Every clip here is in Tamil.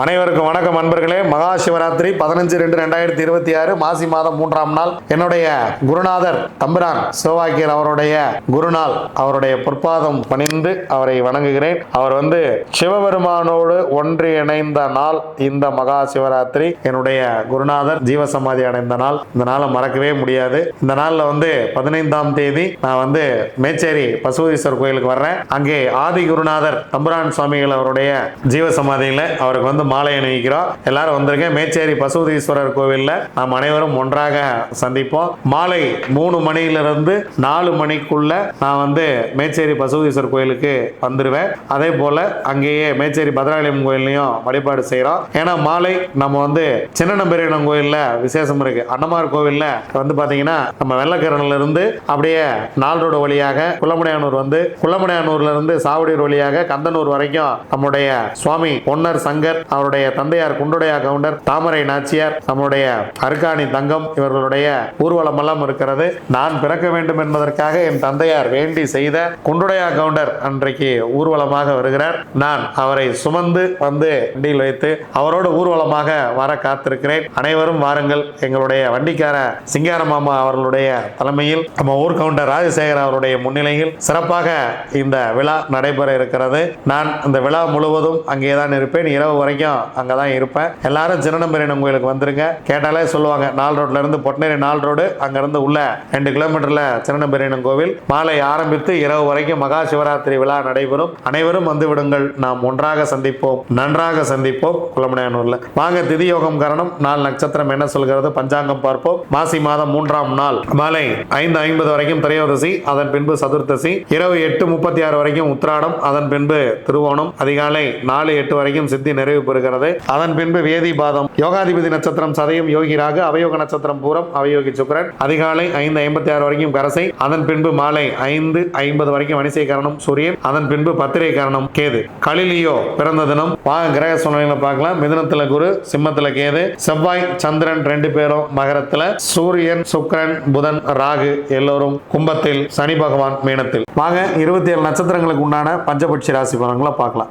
அனைவருக்கும் வணக்கம் அன்பர்களே. மகா சிவராத்திரி பதினஞ்சு ரெண்டு ரெண்டாயிரத்தி இருபத்தி ஆறு மாசி மாதம் மூன்றாம் நாள். என்னுடைய குருநாதர் தம்பிரான் சிவவாக்கியர் அவருடைய குருநாள் அவருடைய பொற்பாதம் பணிந்து அவரை வணங்குகிறேன். அவர் வந்து சிவபெருமானோடு ஒன்று இணைந்த நாள் இந்த மகா சிவராத்திரி. என்னுடைய குருநாதர் ஜீவசமாதி அடைந்த நாள். இந்த நாளை மறக்கவே முடியாது. இந்த நாள்ல வந்து பதினைந்தாம் தேதி நான் வந்து மேச்சேரி பசுவதீஸ்வரர் கோயிலுக்கு வர்றேன். அங்கே ஆதி குருநாதர் தம்புரான் சுவாமிகள் அவருடைய ஜீவசமாதியில் அவருக்கு வந்து மாலை அணிவிக்கிறோம். எல்லாரும் வந்திருக்கேன். மேச்சேரி பசுவதீஸ்வரர் கோவில்ல நாம் அனைவரும் ஒன்றாக சந்திப்போம். மாலை மூணு மணியிலிருந்து நாலு மணிக்குள்ள நான் வந்து மேச்சேரி பசுவதீஸ்வரர் கோயிலுக்கு வந்துடுவேன் அதே போல அங்கேயே மேச்சேரி பத்ராலயம் கோயில்லையும் வழிபாடு செய்கிறோம் ஏன்னா மாலை நம்ம வந்து சின்ன நம்பெரியனம் கோயிலில் விசேஷம் இருக்கு. அன்னமார் கோவில்ல வந்து பார்த்தீங்கன்னா நம்ம வெள்ளக்கரணிலிருந்து அப்படியே நாள் ரோடு வழியாக குள்ளமுடையானூர் வந்து குள்ளமடையானூர்ல இருந்து சாவடியூர் வழியாக கந்தனூர் வரைக்கும் நம்முடைய சுவாமி பொன்னர் சங்கர் அவருடைய தந்தையார் குண்டுடையா கவுண்டர் தாமரை நாச்சியார் நம்முடைய அருக்காணி தங்கம் இவர்களுடைய ஊர்வலம் எல்லாம் இருக்கிறது. நான் பிறக்க வேண்டும் என்பதற்காக என் தந்தையார் வேண்டி செய்த குண்டுடையா கவுண்டர் அன்றைக்கு ஊர்வலமாக வருகிறார். நான் அவரை சுமந்து வந்து வண்டியில் வைத்து அவரோடு ஊர்வலமாக வர காத்திருக்கிறேன். அனைவரும் வாருங்கள். எங்களுடைய வண்டிக்கார சிங்கார மாமா அவர்களுடைய தலைமையில் நம்ம ஊர் கவுண்டர் ராஜசேகர் அவருடைய முன்னிலையில் சிறப்பாக இந்த விழா நடைபெற இருக்கிறது. நான் இந்த விழா முழுவதும் அங்கே தான் இருப்பேன். இரவு வரைக்கும் அங்கே தான் இருப்பேன். எல்லாரும் சின்னம்பெரியனம் கோயிலுக்கு வந்துருங்க. கேட்டாலே சொல்லுவாங்க நால் ரோட்ல இருந்து பொட்டநேரி நாலு ரோடு அங்கிருந்து உள்ள ரெண்டு கிலோமீட்டர்ல சின்னம்பெரியனம் கோவில். மாலை ஆரம்பித்து இரவு வரைக்கும் மகா சிவராத்திரி விழா நடைபெறும். அனைவரும் வந்து விடுங்கள். நாம் ஒன்றாக சந்திப்போம். நன்றாக சந்திப்போம் குளமடையானூர்ல வாங்க திதி யோகம் காரணம். நாள் நட்சத்திரம் என்ன சொல்கிறது? பஞ்சாங்கம் பார்ப்போம். மாசி மாதம் மூன்றாம் நாள். மாலை ஐந்து ஐம்பது வரைக்கும் திரையோதசி அதன் பின்பு சதுர்த்தசி. இரவு எட்டு முப்பத்தி ஆறு வரைக்கும் உத்திராடம் அதன் பின்பு திருவோணம். அதிகாலை நாலு எட்டு வரைக்கும் சித்தி நிறைவு வருகிறது. அதன் பின்பு வேதி பாதம் யோகாதிபதி நட்சத்திரம் சதயம் யோகி ராகு அவயோக நட்சத்திரம் பூரம் அவயோகி சுக்கரன். அதிகாலை ஐந்து ஐம்பத்தி ஆறு வரைக்கும் கரசை. அதன் பின்பு மாலை ஐந்து ஐம்பது வரைக்கும் வனிசை கரணம் சூரியன். அதன் பின்பு பத்திரை கரணம் கேது. கலிலியோ பிறந்த தினம். வாக கிரக சூழ்நிலை பார்க்கலாம். மிதனத்துல குரு சிம்மத்துல கேது. செவ்வாய் சந்திரன் ரெண்டு பேரும் மகரத்துல. சூரியன் சுக்கிரன் புதன் ராகு எல்லோரும் கும்பத்தில் சனி பகவான் மீனத்தில். வாங்க இருபத்தி ஏழு நட்சத்திரங்களுக்கு உண்டான பஞ்சபட்சி ராசி பலன்களை பார்க்கலாம்.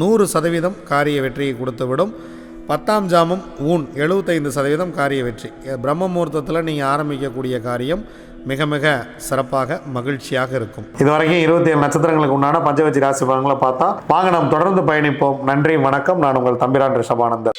நூறு சதவீதம் காரிய வெற்றியை கொடுத்துவிடும். பத்தாம் ஜாமம் ஊன் எழுபத்தைந்து சதவீதம் காரிய வெற்றி. பிரம்ம முகூர்த்தத்தில் நீங்கள் ஆரம்பிக்கக்கூடிய காரியம் மிக மிக சிறப்பாக மகிழ்ச்சியாக இருக்கும். இதுவரைக்கும் இருபத்தி ஏழு நட்சத்திரங்களுக்கு உண்டான பஞ்சவச்சி ராசி பலன்களை பார்த்தா வாங்க நாம் தொடர்ந்து பயணிப்போம். நன்றி வணக்கம். நான் உங்கள் தம்பிரான் ரிஷபானந்தர்